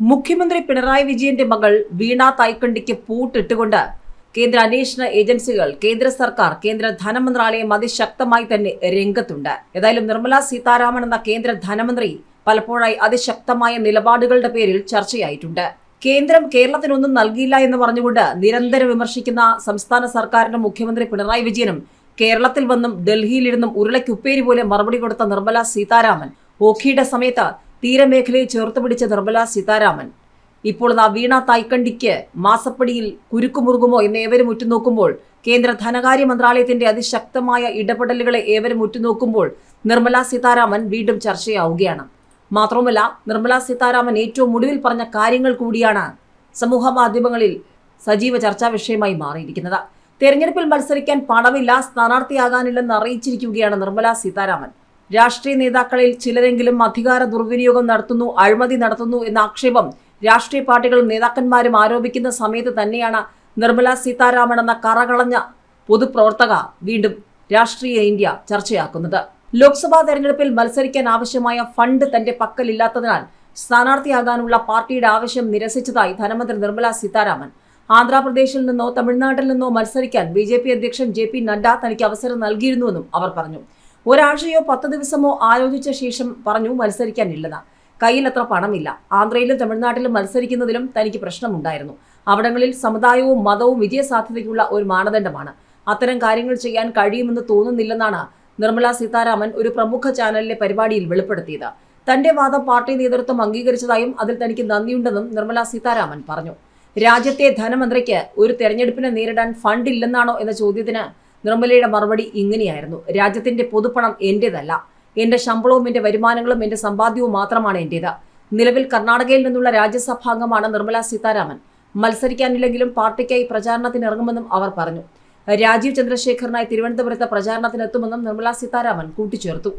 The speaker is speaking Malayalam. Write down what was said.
മുഖ്യമന്ത്രി പിണറായി വിജയന്റെ മകൾ വീണ തൈക്കണ്ടിക്ക് പൂട്ടിട്ടുകൊണ്ട് കേന്ദ്ര അന്വേഷണ ഏജൻസികൾ കേന്ദ്ര സർക്കാർ കേന്ദ്ര ധനമന്ത്രാലയം അതിശക്തമായി തന്നെ രംഗത്തുണ്ട്. ഏതായാലും നിർമ്മല സീതാരാമൻ എന്ന കേന്ദ്ര ധനമന്ത്രി പലപ്പോഴായി അതിശക്തമായ നിലപാടുകളുടെ പേരിൽ ചർച്ചയായിട്ടുണ്ട്. കേന്ദ്രം കേരളത്തിനൊന്നും നൽകിയില്ല എന്ന് പറഞ്ഞുകൊണ്ട് നിരന്തരം വിമർശിക്കുന്ന സംസ്ഥാന സർക്കാരിന്റെ മുഖ്യമന്ത്രി പിണറായി വിജയനും കേരളത്തിൽ വന്നും ഡൽഹിയിലിരുന്നും ഉരുളയ്ക്കുപ്പേരി പോലെ മറുപടി കൊടുത്ത നിർമ്മല സീതാരാമൻ ഓഖിയുടെ സമയത്ത് തീരമേഖലയെ ചേർത്ത് പിടിച്ച നിർമ്മല സീതാരാമൻ. ഇപ്പോൾ ആ വീണ തായ്ക്കണ്ടിക്ക് മാസപ്പടിയിൽ കുരുക്കുമുറുകുമോ എന്ന് ഏവരും ഉറ്റുനോക്കുമ്പോൾ കേന്ദ്ര ധനകാര്യ മന്ത്രാലയത്തിന്റെ അതിശക്തമായ ഇടപെടലുകളെ ഏവരും ഉറ്റുനോക്കുമ്പോൾ നിർമ്മല സീതാരാമൻ വീണ്ടും ചർച്ചയാവുകയാണ്. മാത്രവുമല്ല നിർമ്മല സീതാരാമൻ ഏറ്റവും ഒടുവിൽ പറഞ്ഞ കാര്യങ്ങൾ കൂടിയാണ് സമൂഹ മാധ്യമങ്ങളിൽ സജീവ ചർച്ചാ വിഷയമായി മാറിയിരിക്കുന്നത്. തെരഞ്ഞെടുപ്പിൽ മത്സരിക്കാൻ പണമില്ല സ്ഥാനാർത്ഥിയാകാനില്ലെന്ന് അറിയിച്ചിരിക്കുകയാണ് നിർമ്മല സീതാരാമൻ. രാഷ്ട്രീയ നേതാക്കളിൽ ചിലരെങ്കിലും അധികാര ദുർവിനിയോഗം നടത്തുന്നു അഴിമതി നടത്തുന്നു എന്ന ആക്ഷേപം രാഷ്ട്രീയ പാർട്ടികളും നേതാക്കന്മാരും ആരോപിക്കുന്ന സമയത്ത് തന്നെയാണ് നിർമ്മല സീതാരാമൻ എന്ന കറകളഞ്ഞ പൊതുപ്രവർത്തക വീണ്ടും രാഷ്ട്രീയ ഇന്ത്യ ചർച്ചയാക്കുന്നത്. ലോക്സഭാ തെരഞ്ഞെടുപ്പിൽ മത്സരിക്കാൻ ആവശ്യമായ ഫണ്ട് തന്റെ പക്കലില്ലാത്തതിനാൽ സ്ഥാനാർത്ഥിയാകാനുള്ള പാർട്ടിയുടെ ആവശ്യം നിരസിച്ചതായി ധനമന്ത്രി നിർമ്മല സീതാരാമൻ. ആന്ധ്രാപ്രദേശിൽ നിന്നോ തമിഴ്നാട്ടിൽ നിന്നോ മത്സരിക്കാൻ ബി അധ്യക്ഷൻ ജെ നഡ്ഡ തനിക്ക് അവസരം നൽകിയിരുന്നുവെന്നും അവർ പറഞ്ഞു. ഒരാഴ്ചയോ പത്ത് ദിവസമോ ആലോചിച്ച ശേഷം പറഞ്ഞു മത്സരിക്കാനില്ലെന്ന്. കയ്യിൽ അത്ര പണമില്ല. ആന്ധ്രയിലും തമിഴ്നാട്ടിലും മത്സരിക്കുന്നതിലും തനിക്ക് പ്രശ്നമുണ്ടായിരുന്നു. അവിടങ്ങളിൽ സമുദായവും മതവും വിജയസാധ്യതയ്ക്കുള്ള ഒരു മാനദണ്ഡമാണ്. അത്തരം കാര്യങ്ങൾ ചെയ്യാൻ കഴിയുമെന്ന് തോന്നുന്നില്ലെന്നാണ് നിർമ്മല സീതാരാമൻ ഒരു പ്രമുഖ ചാനലിലെ പരിപാടിയിൽ വെളിപ്പെടുത്തിയത്. തന്റെ വാദം പാർട്ടി നേതൃത്വം അംഗീകരിച്ചതായും അതിൽ തനിക്ക് നന്ദിയുണ്ടെന്നും നിർമ്മല സീതാരാമൻ പറഞ്ഞു. രാജ്യത്തെ ധനമന്ത്രിക്ക് ഒരു തെരഞ്ഞെടുപ്പിനെ നേരിടാൻ ഫണ്ടില്ലെന്നാണോ എന്ന ചോദ്യത്തിന് നിർമ്മലയുടെ മറുപടി ഇങ്ങനെയായിരുന്നു. രാജ്യത്തിന്റെ പൊതുപ്പണം എന്റേതല്ല. എന്റെ ശമ്പളവും എന്റെ വരുമാനങ്ങളും എന്റെ സമ്പാദ്യവും മാത്രമാണ് എന്റേത്. നിലവിൽ കർണാടകയിൽ നിന്നുള്ള രാജ്യസഭാംഗമാണ് നിർമ്മല സീതാരാമൻ. മത്സരിക്കാനില്ലെങ്കിലും പാർട്ടിക്കായി പ്രചാരണത്തിന് ഇറങ്ങുമെന്നും അവർ പറഞ്ഞു. രാജീവ് ചന്ദ്രശേഖറിനായി തിരുവനന്തപുരത്ത് പ്രചാരണത്തിനെത്തുമെന്നും നിർമ്മല സീതാരാമൻ കൂട്ടിച്ചേർത്തു.